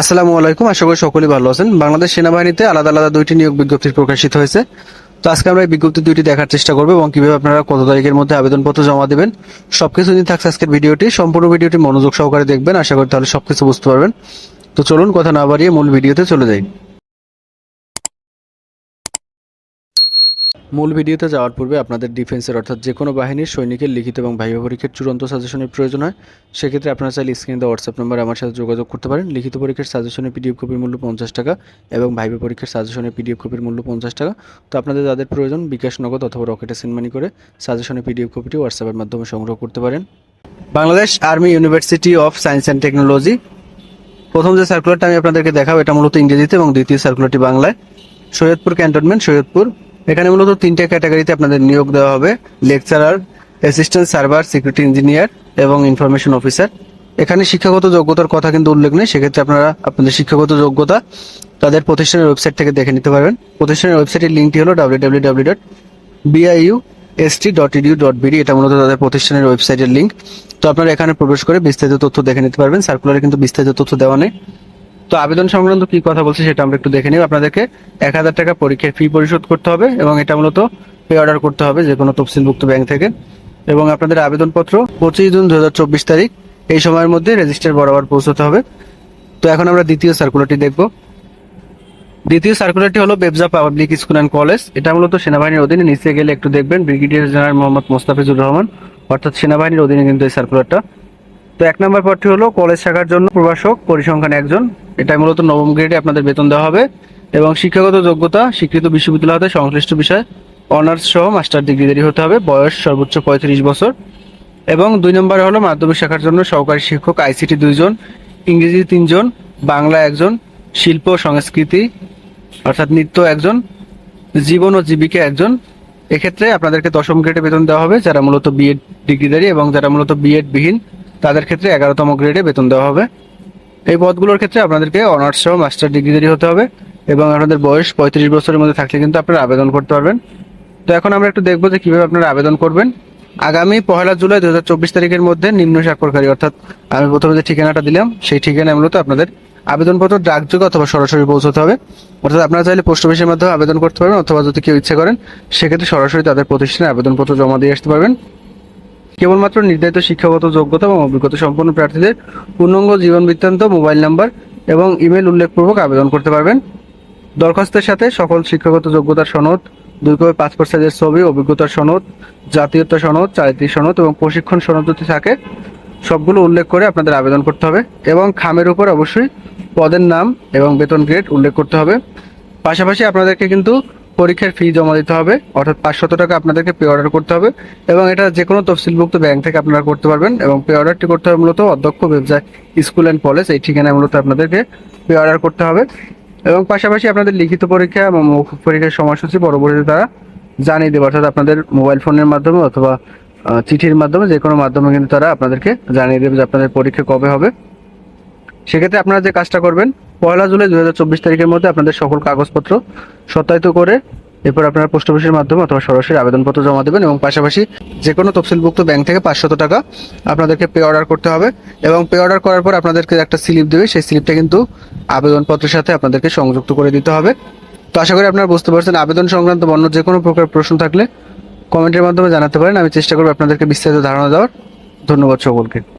আসসালামু আলাইকুম, আশা করি সকলেই ভালো আছেন। বাংলাদেশ সেনাবাহিনীতে আলাদা আলাদা দুইটি নিয়োগ বিজ্ঞপ্তি প্রকাশিত হয়েছে। তো আজকে আমরা এই বিজ্ঞপ্তি দুইটি দেখার চেষ্টা করব এবং কীভাবে আপনারা কত তারিখের মধ্যে আবেদনপত্র জমা দেবেন, সবকিছু নিয়ে থাকছে আজকের ভিডিওটি। সম্পূর্ণ ভিডিওটি মনোযোগ সহকারে দেখবেন, আশা করি তাহলে সবকিছু বুঝতে পারবেন। তো চলুন, কথা না বাড়িয়ে মূল ভিডিওতে চলে যাই। মূল ভিডিওতে যাওয়ার পূর্বে আপনাদের ডিফেন্সের অর্থাৎ যে কোনো বাহিনীর সৈনিকের লিখিত এবং ভাইবা পরীক্ষার চূড়ান্ত সাজেশনের প্রয়োজন হয়, সেক্ষেত্রে আপনারা চাইলে স্ক্রিনে দেওয়া হোয়াটসঅ্যাপ নম্বরে আমার সাথে যোগাযোগ করতে পারেন। লিখিত পরীক্ষার সাজেশনের পিডিএফ কপির মূল্য পঞ্চাশ টাকা এবং ভাইবা পরীক্ষার সাজেশনের পিডিএফ কপির মূল্য পঞ্চাশ টাকা। তো আপনাদের যাদের প্রয়োজন বিকাশ নগদ অথবা রকেটে সেন্ড মানি করে সাজেশনের পিডিএফ কপিটি হোয়াটসঅ্যাপের মাধ্যমে সংগ্রহ করতে পারেন। Bangladesh army university of science and technology প্রথম যে সার্কুলারটা আমি আপনাদেরকে দেখাবো, এটা মূলত ইংরেজিতে এবং দ্বিতীয় সার্কুলারটি বাংলায়। সৈয়দপুর ক্যান্টনমেন্ট সৈয়দপুর। এখানে মূলত তিনটে ক্যাটাগরিতে আপনাদের নিয়োগ দেওয়া হবে lecturer assistant server security engineer এবং ইনফরমেশন অফিসার এখানে শিক্ষাগত যোগ্যতার কথা কিন্তু উল্লেখ নেই, সেক্ষেত্রে আপনারা আপনাদের শিক্ষাগত যোগ্যতা তাদের প্রতিষ্ঠানের ওয়েবসাইট থেকে দেখে নিতে পারবেন। প্রতিষ্ঠানের ওয়েবসাইটের লিঙ্কটি হলো W dot BIU ST dot edu dot BD এটা মূলত তাদের প্রতিষ্ঠানের ওয়েবসাইটের লিঙ্ক তো আপনারা এখানে প্রবেশ করে বিস্তারিত তথ্য দেখে নিতে পারবেন। সার্কুলারে কিন্তু বিস্তারিত তথ্য দেওয়া নেই। তো আবেদন সংক্রান্ত কি কথা বলছে সেটা আমরা একটু দেখে নিই আপনাদেরকে এক হাজার টাকা পরীক্ষার ফি পরিশোধ করতে হবে এবং এটা মূলত পে অর্ডার করতে হবে যে কোনো তফসিলভুক্ত ব্যাংক থেকে। এবং আপনাদের আবেদনপত্র পঁচিশ জুন দু হাজার চব্বিশ তারিখ, এই সময়ের মধ্যে রেজিস্টার বরাবর পৌঁছতে হবে। তো এখন আমরা দ্বিতীয় সার্কুলারটি দেখব। দ্বিতীয় সার্কুলারটি হলো বেবজা পাবলিক স্কুল অ্যান্ড কলেজ এটা মূলত সেনাবাহিনীর অধীনে, নিচে গেলে একটু দেখবেন ব্রিগেডিয়ার জেনারেল মোহাম্মদ মোস্তাফিজুর রহমান, অর্থাৎ সেনাবাহিনীর অধীনে কিন্তু এই সার্কুলারটা তো এক নম্বর পদটি হলো কলেজ শাখার জন্য প্রভাষক, পরিসংখ্যান একজন এটা মূলত নবম গ্রেডে আপনাদের বেতন দেওয়া হবে এবং শিক্ষাগত যোগ্যতা স্বীকৃত বিশ্ববিদ্যালয় হতে সংশ্লিষ্ট বিষয় অনার্স সহ মাস্টার ডিগ্রিধারী হতে হবে, বয়স সর্বোচ্চ পঁয়ত্রিশ বছর। এবং দুই নম্বরে হলো মাধ্যমিক শাখার জন্য সহকারী শিক্ষক, আইসিটি দুইজন, ইংরেজি তিনজন, বাংলা একজন, শিল্প সংস্কৃতি, অর্থাৎ নৃত্য একজন, জীবন ও জীবিকা একজন। এক্ষেত্রে আপনাদেরকে দশম গ্রেডে বেতন দেওয়া হবে, যারা মূলত বিএড ডিগ্রিধারী এবং যারা মূলত বিএড বিহীন, তাদের ক্ষেত্রে এগারোতম গ্রেডে বেতন দেওয়া হবে। এই পদগুলোর ক্ষেত্রে আপনাদেরকে অনার্স সহ মাস্টার ডিগ্রিধারী হতে হবে এবং আপনাদের বয়স পঁয়ত্রিশ বছরের মধ্যে থাকলে কিন্তু আপনারা আবেদন করতে পারবেন। তো এখন আমরা একটু দেখব যে কীভাবে আপনারা আবেদন করবেন। আগামী পহেলা জুলাই দু হাজার চব্বিশ তারিখের মধ্যে নিম্ন স্বাক্ষরকারী অর্থাৎ আমি প্রথমে যে ঠিকানাটা দিলাম, সেই ঠিকানায় মূলত আপনাদের আবেদনপত্র ডাকযোগে অথবা সরাসরি পৌঁছতে হবে। অর্থাৎ আপনারা চাইলে পোস্ট অফিসের মাধ্যমে আবেদন করতে পারবেন অথবা যদি কেউ ইচ্ছে করেন, সেক্ষেত্রে সরাসরি তাদের প্রতিষ্ঠানে আবেদনপত্র জমা দিয়ে আসতে পারবেন। কেবলমাত্র নির্ধারিত শিক্ষাগত যোগ্যতা এবং অভিজ্ঞতা সম্পন্ন প্রার্থীদের পূর্ণাঙ্গ জীবন বৃত্তান্ত, মোবাইল নাম্বার এবং ইমেল উল্লেখপূর্বক আবেদন করতে পারবেন। দরখাস্তের সাথে সকল শিক্ষাগত যোগ্যতার সনদ, দুই কপি পাসপোর্ট সাইজের ছবি, অভিজ্ঞতার সনদ, জাতীয়তা সনদ, চারিত্রিক সনদ এবং প্রশিক্ষণ সনদ যদি থাকে, সবগুলো উল্লেখ করে আপনাদের আবেদন করতে হবে এবং খামের উপর অবশ্যই পদের নাম এবং বেতন গ্রেড উল্লেখ করতে হবে। পাশাপাশি আপনাদেরকে কিন্তু পরীক্ষার ফি জমা দিতে হবে, অর্থাৎ পাঁচশত টাকা আপনাদেরকে পে অর্ডার করতে হবে এবং এটা যে কোনো তফসিলভুক্ত ব্যাংক থেকে আপনারা করতে পারবেন এবং পে অর্ডারটি করতে হবে মূলত অধ্যক্ষ ব্যবসায় স্কুল অ্যান্ড কলেজ এই ঠিকানায় মূলত আপনাদেরকে পে অর্ডার করতে হবে। এবং পাশাপাশি আপনাদের লিখিত পরীক্ষা এবং মৌখিক পরীক্ষার সময়সূচি পরবর্তীতে তারা জানিয়ে দেবে, অর্থাৎ আপনাদের মোবাইল ফোনের মাধ্যমে অথবা চিঠির মাধ্যমে যে কোনো মাধ্যমে কিন্তু তারা আপনাদেরকে জানিয়ে দেবে যে আপনাদের পরীক্ষা কবে হবে। সেক্ষেত্রে আপনারা যে কাজটা করবেন, পয়লা জুলাই দু হাজার চব্বিশ তারিখের মধ্যে আপনাদের সকল কাগজপত্র সত্যায়িত করে এরপর আপনারা পোস্ট অফিসের মাধ্যমে অথবা সরাসরি আবেদনপত্র জমা দেবেন এবং পাশাপাশি যে কোনো তফসিলভুক্ত ব্যাংক থেকে পাঁচশত টাকা আপনাদেরকে পে অর্ডার করতে হবে এবং পে অর্ডার করার পর আপনাদেরকে একটা স্লিপ দেবে, সেই স্লিপটা কিন্তু আবেদনপত্রের সাথে আপনাদেরকে সংযুক্ত করে দিতে হবে। তো আশা করি আপনারা বুঝতে পারছেন, আবেদন সংক্রান্ত অন্য যে কোনো প্রকার প্রশ্ন থাকলে কমেন্টের মাধ্যমে জানাতে পারেন। আমি চেষ্টা করব আপনাদেরকে বিস্তারিত ধারণা দেওয়ার। ধন্যবাদ সকলকে।